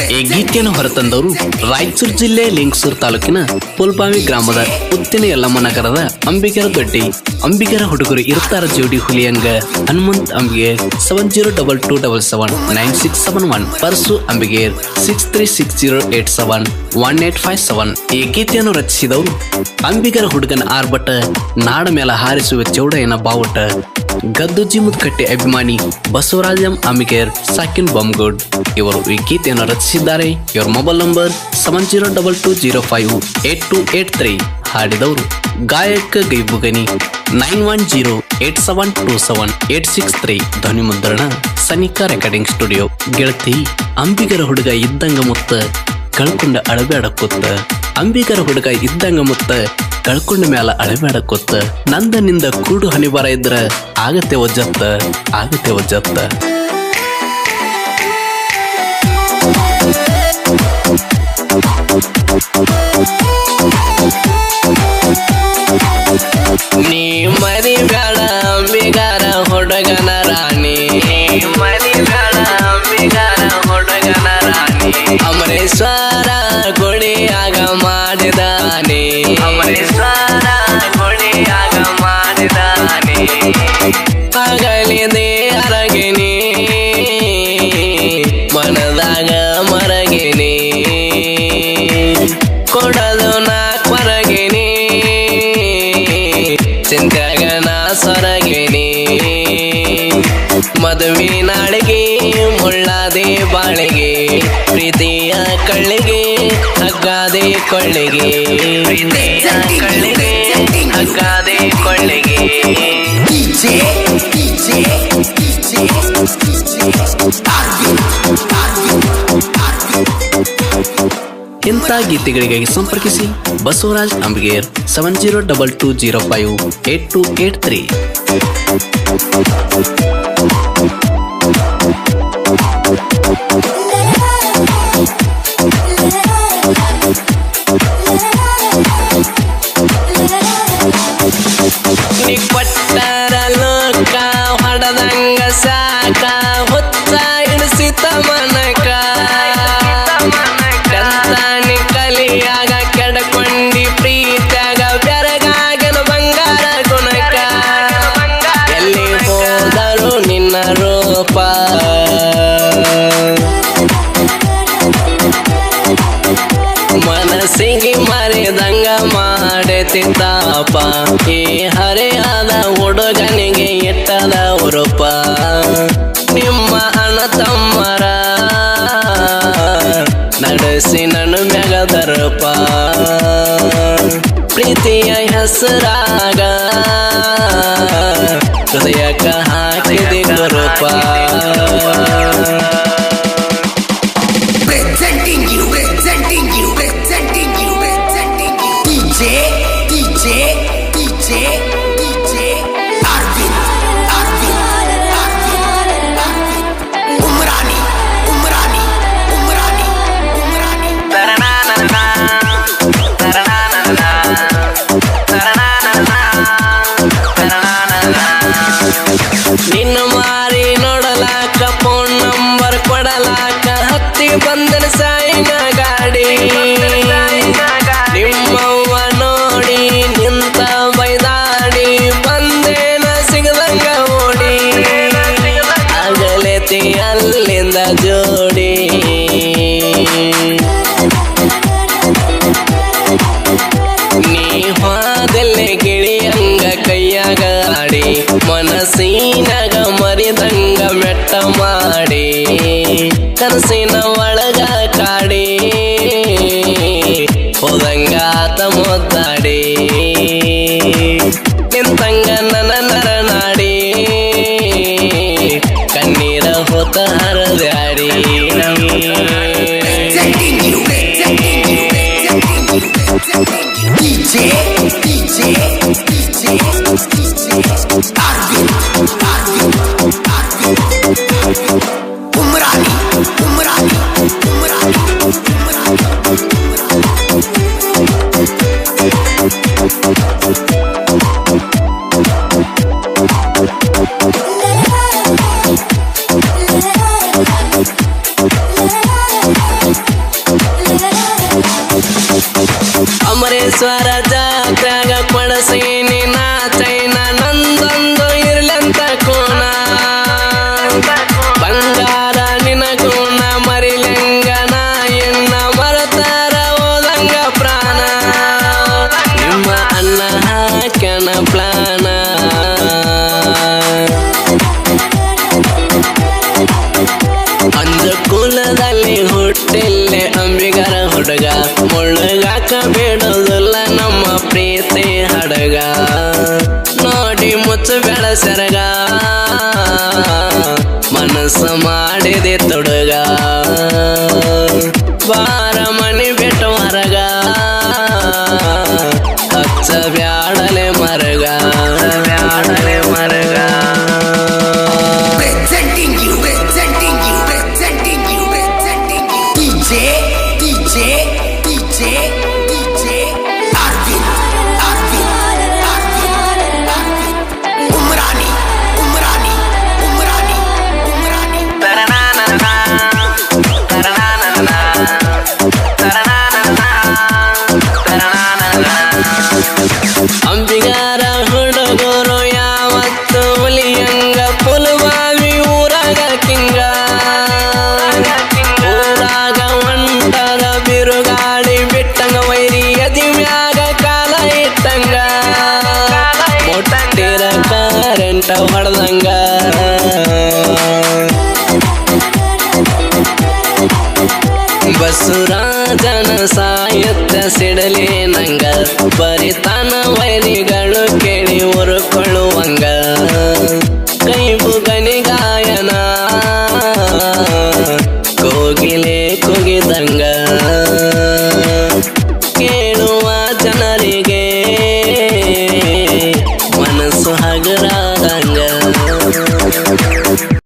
Este ಈ ಗೀತೆಯನ್ನು ಹೊರತಂದವರು ರಾಯಚೂರು ಜಿಲ್ಲೆ ಲಿಂಗಸೂರು ತಾಲೂಕಿನ ಪುಲ್ಬಾವಿ ಗ್ರಾಮದ ಉತ್ತಿನ ಯಲ್ಲಮ್ಮ ನಗರದ ಅಂಬಿಗರ ದೊಡ್ಡಿ. ಅಂಬಿಗರ ಹುಡುಗರು ಇರ್ತಾರ ಜೋಡಿ ಹುಲಿಯಂಗ Hanumanth Ambige seven zero double two double seven nine six seven one Parsu Ambiger six three six zero eight seven one eight five seven ಈ ಗೀತೆಯನ್ನು ರಚಿಸಿದವರು ಅಂಬಿಗರ ಹುಡುಗನ ಆರ್ಭಟ, ನಾಡ ಮೇಲೆ ಹಾರಿಸುವ ಚೌಡಯ್ಯನ ಬಾವುಟ. ಗದ್ದು ಮುದ್ಕಟ್ಟೆ ಅಭಿಮಾನಿ ಬಸವರಾಜಂ ಅಮಿಗೇರ್ ಸಾಕಿನ್ ಬಮ್ಗೋಡ್. ಇವರು ಈ ಗೀತೆಯನ್ನು ರಚಿಸಿದ್ದಾರೆ ಇವರ mobile number seven zero double two zero five eight two eight three ಹಾಡಿದವರು ಗಾಯಕ ಗೈಬುಗನಿ. Nine one zero eight seven two seven eight six three ಧ್ವನಿ ಮುದ್ರಣ ಸನಿಕಾ ರೆಕಾರ್ಡಿಂಗ್ ಸ್ಟುಡಿಯೋ. ಗೆಳತಿ ಅಂಬಿಗರ ಹುಡುಗ ಇದ್ದಂಗ ಮುತ್ತ ಕಳ್ಕೊಂಡ ಅಳಬೇಡ ಕೂತ ಅಂಬಿಗರ ಹುಡುಗ ಇದ್ದಂಗ ಮುತ್ತ ಕಳ್ಕೊಂಡ ಮ್ಯಾಲ ಅಳಬೇಡ ಕೂತ ನಂದನಿಂದ ಕೂಡು ಹನಿಬರ ಇದ್ರ ಆಗತ್ತೆ ಒಜ್ಜತ್ತ ಆಗತ್ತೆ ಒಜ್ಜತ್ತ. ನೀ ಮರಿ ಬೇಡ ಅಂಬಿಗಾರ ಹುಡುಗನ ರಾಣಿ. ಮರಿ ಕೊಳ್ಳಿಗೆ ಕಳ್ಳಿಗೆ Arvin, ಇಂಥ ಗೀತೆಗಳಿಗಾಗಿ ಸಂಪರ್ಕಿಸಿ Basavaraj Ambiger seven zero double two zero five eight two eight three ತಾಪ ಈ ಹರಿಯಾದ ಹುಡುಗನಿಗೆ ಎಟ್ಟದ ಉರುಪ ನಿಮ್ಮ ಅಣ್ಣ ತಮ್ಮರ ನಡೆಸಿ ನನು ಮ್ಯಾಗದರಪ ಪ್ರೀತಿಯ ಹೆಸರಾಗ. ಹೃದಯಕ್ಕ moda suara. ಬೆಳ ಸರಗ ಮನಸ್ಸ ಮಾಡಿದೆ ತೊಡಗ. ವಾರ ಮಣಿ ಬಿಟ್ಟು ಮರಗ. ಕಚ್ಚ ಬ್ಯಾಡಲೆ ಬಸುರಾಜನ ಸಾಯುತ್ತ ಸಿಡಲಿ ನಂಗ ಬರಿತನ ವೈರಿಗಳು ಕೇಳಿ ಉರುಕೊಳ್ಳುವಂಗ